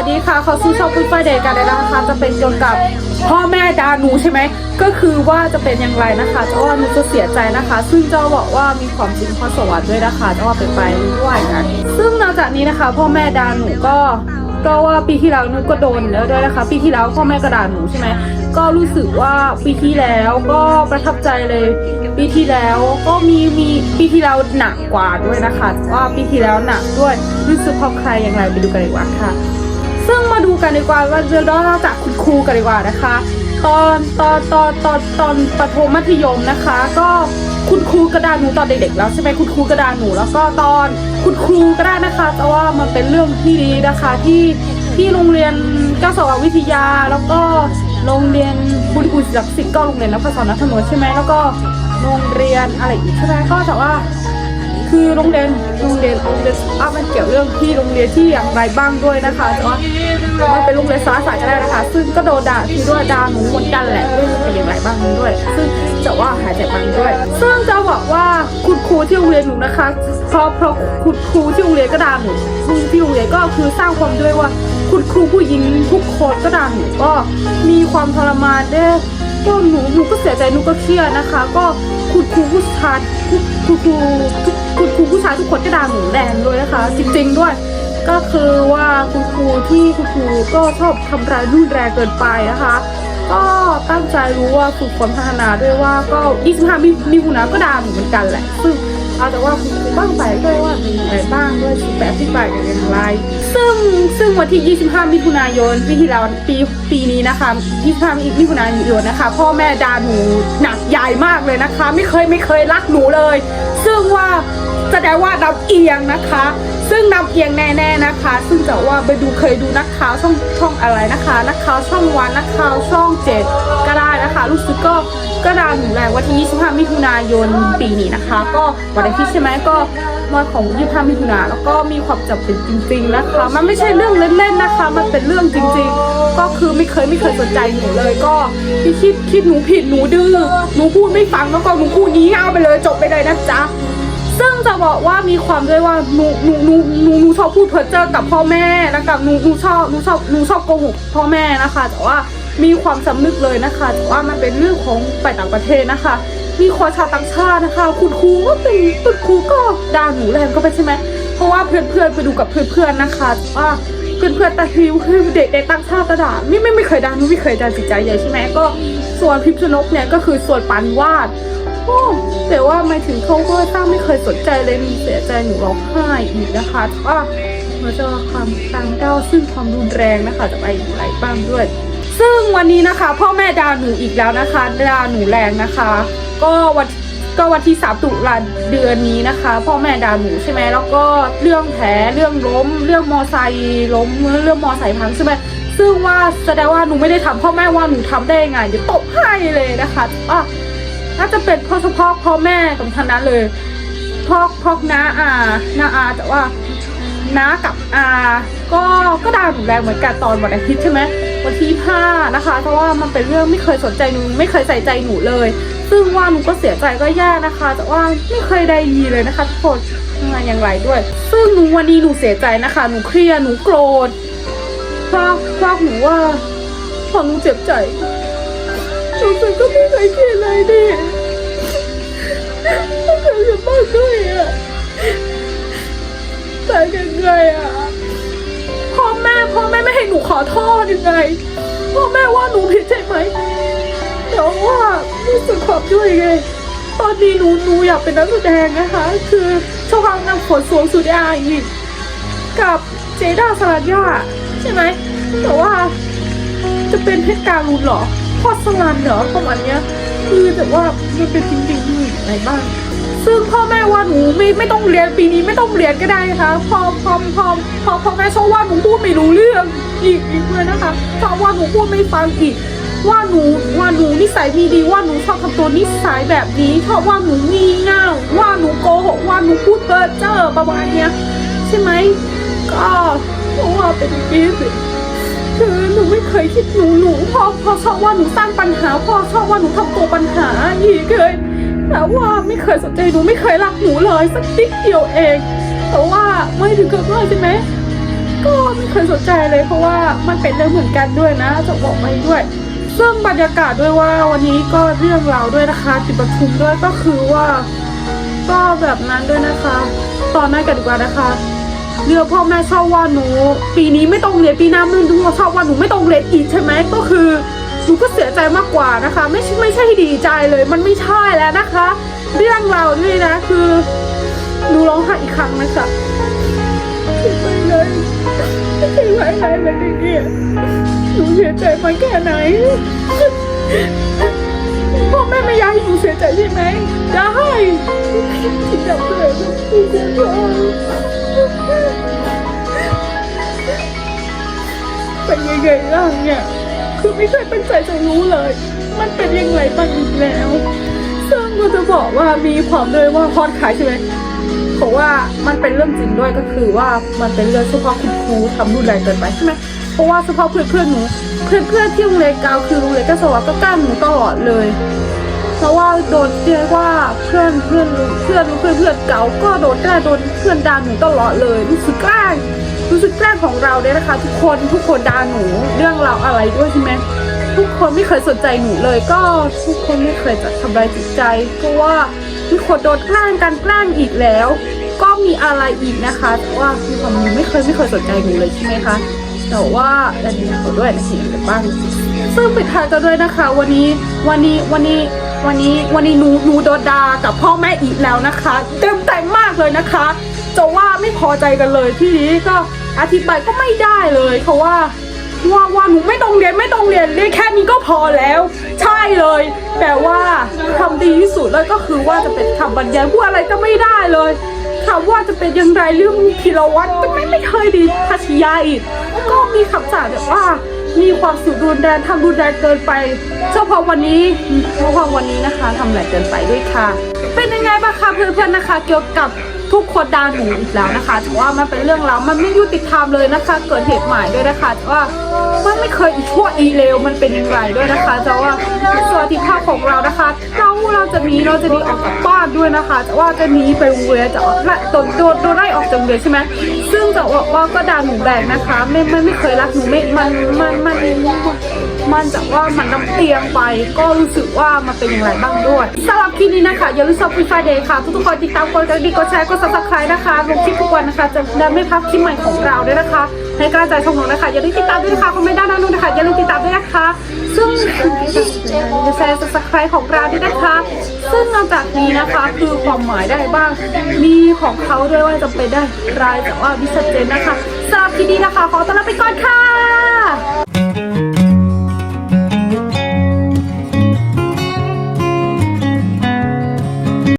วัสดีค่ะเขาซื้อชอบคุณไฟเดย์กันเลยนะคะ จะเป็นเกี่ยวกับพ่อแม่ดาหนูใช่ไหม ก็คือว่าจะเป็นอย่างไรนะคะเจ้าว่าหนูจะเสียใจนะคะ ซึ่งเจ้าบอกว่ามีความจริงพรสวรรค์ด้วยนะคะเจ้าว่าเป็นไปด้วยกันซึ่งนอกจากนี้นะคะ พ่อแม่ดาหนูก็ก็ว่าปีที่แล้วหนูก็โดนแล้วด้วยนะคะ ปีที่แล้วพ่อแม่กระดาหนูใช่ไหมก็รู้สึกว่าปีที่แล้วก็ประทับใจเลย ปีที่แล้วก็มีมีปีที่แล้วหนักกว่าด้วยนะคะว่าปีที่แล้วหนักด้วยรู้สึกเพราะใครอย่างไรไปดูกันดีกว่าค่ะ ซึ่งมาดูกันดีกว่าว่าจะเริ่มจากคุณครูกันดีกว่านะคะ ตอนตอนตอนตอนตอนประถมมัธยมนะคะ ก็คุณครูกระดานหนูตอนเด็กๆแล้วใช่ไหมคุณครูกระดานหนูแล้วก็ตอนคุณครูก็ได้นะคะแต่ว่ามันเป็นเรื่องที่ดีนะคะที่ที่โรงเรียนเก้าสววิทยา แล้วก็โรงเรียนบุญกุศลศิษย์ก็โรงเรียนนภศนถนนใช่ไหมแล้วก็โรงเรียนอะไรอีกใช่ไหมก็แต่ว่า คือโรงเรียนโรงเรียนโรงเรียนอะมันเกี่ยวเรื่องที่โรงเรียนที่อย่างไรบ้างด้วยนะคะแต่ว่ามันเป็นโรงเรียนสารศาสตร์ก็ได้นะคะ ซึ่งก็โดนด่าที่ด้วยด่าหนูหมือนกันแหละเรื่องเป็นอย่างไรบ้างด้วย ซึ่งจะว่าหายใจบ้างด้วย ซึ่งจะบอกว่าคุณครูที่โรงเรียนหนูนะคะเพราะเพราะคุณครูที่โรงเรียนก็ด่าหนูครูที่โรงเรียนก็คือสร้างความด้วยว่า คุณครูผู้หญิงทุกคนก็ด่าหนูก็มีความทรมานได้ก็หนูหนูก็เสียใจหนูก็เครียดนะคะ ก็คุณครูผู้ชาย คุณครูคุณครูผู้ชายทุกคนก็ด่าหนูแรงเลยนะคะ จริงๆด้วย ก็คือว่าคุณครูที่คุณครูก็ชอบทำร้ายรุนแรงเกินไปนะคะ ก็ตั้งใจรู้ว่าฝึกฝนพัฒนาด้วยว่าก็25มิมิถุนาก็ด่าหนูเหมือนกันแหละซึ่งเอาแต่ว่าคุณ บ้างไปด้วยว่ามีอะไรบ้างด้วยสิแบบที่ไปกันอย่างไร ซึ่งซึ่งวันที่ 25 มิถุนายนปีที่แล้วปีปีนี้นะคะ 25 มิถุนายนนะคะ พ่อแม่ด่าหนูหนักใหญ่มากเลยนะคะ ไม่เคยไม่เคยรักหนูเลย ซึ่งว่า แสดงว่าดำเอียงนะคะ ซึ่งนำเอียงแน่ๆนะคะ ซึ่งจะว่าไปดูเคยดูนักข่าวช่องช่องอะไรนะคะ นักข่าวช่องวันนักข่าวช่องเจ็ดก็ได้นะคะรู้สึกก็ก็ดาหนูแรงวันที่ 25 มิถุนายนปีนี้นะคะ ก็วันอาทิตย์ใช่ไหมก็วันของ 25 มิถุนาแล้วก็มีความจำเป็นจริง ๆนะคะ มันไม่ใช่เรื่องเล่นๆนะคะ มันเป็นเรื่องจริง ๆ ก็คือไม่เคยไม่เคยสนใจหนูเลยก็ที่คิดคิดหนูผิดหนูดื้อหนูพูดไม่ฟังแล้วก็หนูพูดนี้เอาไปเลยจบไปเลยนะจ๊ะ ซึ่งจะบอกว่ามีความด้วยว่าหนูหนูหนูหนูหนูชอบพูดเพ้อเจ้อกับพ่อแม่นะคะหนูหนูชอบหนูชอบหนูชอบโกหกพ่อแม่นะคะ แต่ว่ามีความสำนึกเลยนะคะแต่ว่ามันเป็นเรื่องของไปต่างประเทศนะคะ มีคนชาวต่างชาตินะคะ คุณครูก็เป็นคุณครูก็ด่าหนูแรงก็เป็นใช่ไหมเพราะว่าเพื่อนเพื่อนไปดูกับเพื่อนเพื่อนนะคะแต่ว่าเพื่อนเพื่อนตาฮิวคือเด็กเด็กต่างชาติก็ด่าไม่ไม่ไม่เคยด่าหนูไม่เคยด่าจิตใจใหญ่ใช่ไหมก็ส่วนพิมพ์ชนกเนี่ยก็คือส่วนปันวาด อ้แต่ว่าไม่ถึงเขาก็ตั้งไม่เคยสนใจเลยมีเสียใจหนูร้องไห้อีกนะคะแต่ว่าเราจะความต่างด้าวซึ่งความรุนแรงนะคะ จะไปอีกหลายบ้างด้วย ซึ่งวันนี้นะคะ พ่อแม่ดาหนูอีกแล้วนะคะดาหนูแรงนะคะ ก็วันก็วันที่สามตุลาเดือนนี้นะคะ พ่อแม่ด่าหนูใช่ไหมแล้วก็เรื่องแผลเรื่องล้ม เรื่องมอไซค์ล้มเรื่องมอไซค์พังใช่ไหมซึ่งว่าแสดงว่าหนูไม่ได้ทำพ่อแม่ว่าหนูทำได้ยังไงเดี๋ยวตบให้เลยนะคะว่า น่าจะเป็นพ่อเฉพาะพ่อแม่ตรงท่านนั้นเลยพ่อพ่อน้าอาน้าอาแต่ว่าน้ากับอาก็ก็ด่าหนูแรงเหมือนกันตอนวันอาทิตย์ใช่ไหมวันที่ห้านะคะ เพราะว่ามันเป็นเรื่องไม่เคยสนใจหนูไม่เคยใส่ใจหนูเลย ซึ่งว่าหนูก็เสียใจก็แย่นะคะ แต่ว่าไม่เคยได้ยีเลยนะคะทุกคนงานอย่างไรด้วย ซึ่งหนูวันนี้หนูเสียใจนะคะ หนูเครียดหนูโกรธเพราะเพราะหนูว่าพอหนูเจ็บใจ สงสัยก็ไม่เคยคิดอะไรดิไม่เคยจะบ้าด้วยอะแต่ยังไงอะพ่อแม่พ่อแม่ไม่ให้หนูขอโทษยังไงพ่อแม่ว่าหนูผิดใช่ไหมแต่ว่ารู้สึกขอบด้วยไงตอนนี้หนูหนูอยากเป็นนักแสดงนะคะ คือช่องนำผลสวงสุดอาอีกกับเจด้าสลัดยาใช่ไหมแต่ว่าจะเป็นเพชรการุณเหรอ พอสลันเหรอประมาณเนี้ยคือแต่ว่ามันเป็นจริงๆมีอะไรบ้าง ซึ่งพ่อแม่ว่าหนูไม่ไม่ต้องเรียนปีนี้ไม่ต้องเรียนก็ได้นะคะพอพอพอพอพ่อแม่ชอบว่าหนูพูดไม่รู้เรื่องอีกอีกเลยนะคะชอบว่าหนูพูดไม่ฟังอีกว่าหนูว่าหนูนิสัยม่ดีว่าหนูชอบทำตัวนิสัยแบบนี้ชอบว่าหนูงี่เง่าว่าหนูโกหกว่าหนูพูดเพ้อเจ้อประมาณเนี้ยใช่ไหมก็เพราะว่าเป็นอย่างนี้สิ คือหนูไม่เคยคิดหนูหนูพ่อพ่อชอบว่าหนูสร้างปัญหาพ่อชอบว่าหนูทำตัวปัญหาอีกเคยแต่ว่าไม่เคยสนใจหนูไม่เคยรักหนูเลยสักนิดเดียวเอง แต่ว่าไม่ถึงกับว่าใช่ไหมก็ไม่เคยสนใจเลยเพราะว่ามันเป็นเรื่องเหมือนกันด้วยนะ จะบอกไปด้วยซึ่งบรรยากาศด้วยว่าวันนี้ก็เรื่องราวด้วยนะคะติดประชุมด้วยก็คือว่า ก็แบบนั้นด้วยนะคะ ตอนนั้นกันดีกว่านะคะ เรือพ่อแม่ชอบว่าหนู ปีนี้ไม่ต้องเรียนปีหน้าไม่รู้ว่าชอบว่าหนูไม่ต้องเรียนอีกใช่ไหมก็คือหนูก็เสียใจมากกว่านะคะ ไม่ใช่ไม่ใช่ดีใจเลย มันไม่ใช่แล้วนะคะ เรื่องเราด้วยนะคือหนูร้องไห้อีกครั้งนะคะไม่เลยไม่ใช่ไว้ไรเลยเนี่ยหนูเสียใจมาแค่ไหนพ่อแม่ไม่อยากให้หนูเสียใจใช่ไหมได้ที่ดับเลยที่เสียใจ เป็นยังไงล่ะเนี่ย คือไม่เคยตั้งใจจะรู้เลย มันเป็นยังไงบ้างอีกแล้วซึ่งก็จะบอกว่ามีความด้วยว่าพอดขายใช่ไหมเพราะว่ามันเป็นเรื่องจริงด้วยก็คือว่ามันเป็นเรื่องเฉพาะคุณครูทำรุนแรงเกินไปใช่ไหมเพราะว่าเฉพาะเพื่อนเพื่อนหนูเพื่อนเพื่อนที่โรงเรียนกาคือโรงเรียนก็สวัสดีก็กั้นหนูตลอดเลย เพราะว่าโดนเรียกว่าเพื่อนเพื่อนเพื่อนเพื่อนเพื่อนเก่าก็โดนได้โดนเพื่อนด่าหนูตลอดเลยรู้สึกแกล้งรู้สึกแกล้งของเราเนี่ยนะคะ ทุกคนทุกคนด่าหนูเรื่องเราอะไรด้วยใช่ไหมทุกคนไม่เคยสนใจหนูเลย ก็ทุกคนไม่เคยจะทำร้ายจิตใจ เพราะว่าทุกคนโดนแกล้งกันแกล้งอีกแล้ว ก็มีอะไรอีกนะคะแต่ว่ามีความหนูไม่เคยไม่เคยสนใจหนูเลยใช่ไหมคะแต่ว่าอันนี้เขาด้วยนะเห็นกันบ้างซึ่งปิดท้ายกันด้วยนะคะ วันนี้วันนี้วันนี้ วันนี้วันนี้หนูหนูโดนดากับพ่อแม่อีกแล้วนะคะเต็มใจมากเลยนะคะ จะว่าไม่พอใจกันเลยที่นี้ก็อธิบายก็ไม่ได้เลยเพราะว่าว่าว่าหนูไม่ต้องเรียนไม่ต้องเรียนเรียนแค่นี้ก็พอแล้ว ใช่เลย แต่ว่าทำดีที่สุดแล้วก็คือว่าจะเป็นคำบรรยายพูดอะไรก็ไม่ได้เลยถามว่าจะเป็นยังไงเรื่องพิรวัตรมันไม่ไม่เคยดีพัชยาอีกก็มีคำสั่งแบบว่า มีความสุขรุนแรงทำรุนแรงเกินไป เฉพาะวันนี้เฉพาะวันนี้นะคะทำแรงเกินไปด้วยค่ะ เป็นยังไงบ้างคะเพื่อนๆนะคะ เกี่ยวกับ ทุกคนด่าหนูอีกแล้วนะคะถือว่ามันเป็นเรื่องราวมันไม่ยุติธรรมเลยนะคะ เกิดเหตุหม่ด้วยนะคะแต่ว่ามันไม่เคยอีชั่วอีเลวมันเป็นอย่างไรด้วยนะคะแต่ว่าสวัสดิภาพของเรานะคะเราเราจะหนีเราจะหนีออกจากบ้านด้วยนะคะแต่ว่าจะหนีไปโรงเรียนจะและโดนโดนโดไล่ออกจากโรงเรียนใช่ไหมซึ่งจะบอกว่าก็ด่าหนูแรงนะคะไม่ไม่ไม่เคยรักหนูไม่มันมันมัน มันจะว่ามันน้ำเตียงไป ก็รู้สึกว่ามันเป็นอย่างไรบ้างด้วยสำหรับคลิปนี้นะคะอย่าลืมซับสไครต์เดย์ค่ะ ทุกๆคนติดตามกดกระดิ่งกดแชร์กดซับสไครต์นะคะลงคลิปทุกวันนะคะ จะได้ไม่พลาดคลิปใหม่ของเราด้วยนะคะให้กำลังใจชมหนูนะคะอย่าลืมติดตามด้วยนะคะคอมเมนต์ด้านนู้นนะคะอย่าลืมติดตามด้วยนะคะ ซึ่งจะแชร์ซับสไครต์ของเราด้วยนะคะ ซึ่งนอกจากนี้นะคะคือความหมายได้บ้าง มีของเขาด้วยว่าจะเป็นได้รายแต่ว่าวิชัดเจนนะคะสำหรับคลิปนี้นะคะ ขอต้อนรับไปก่อนค่ะ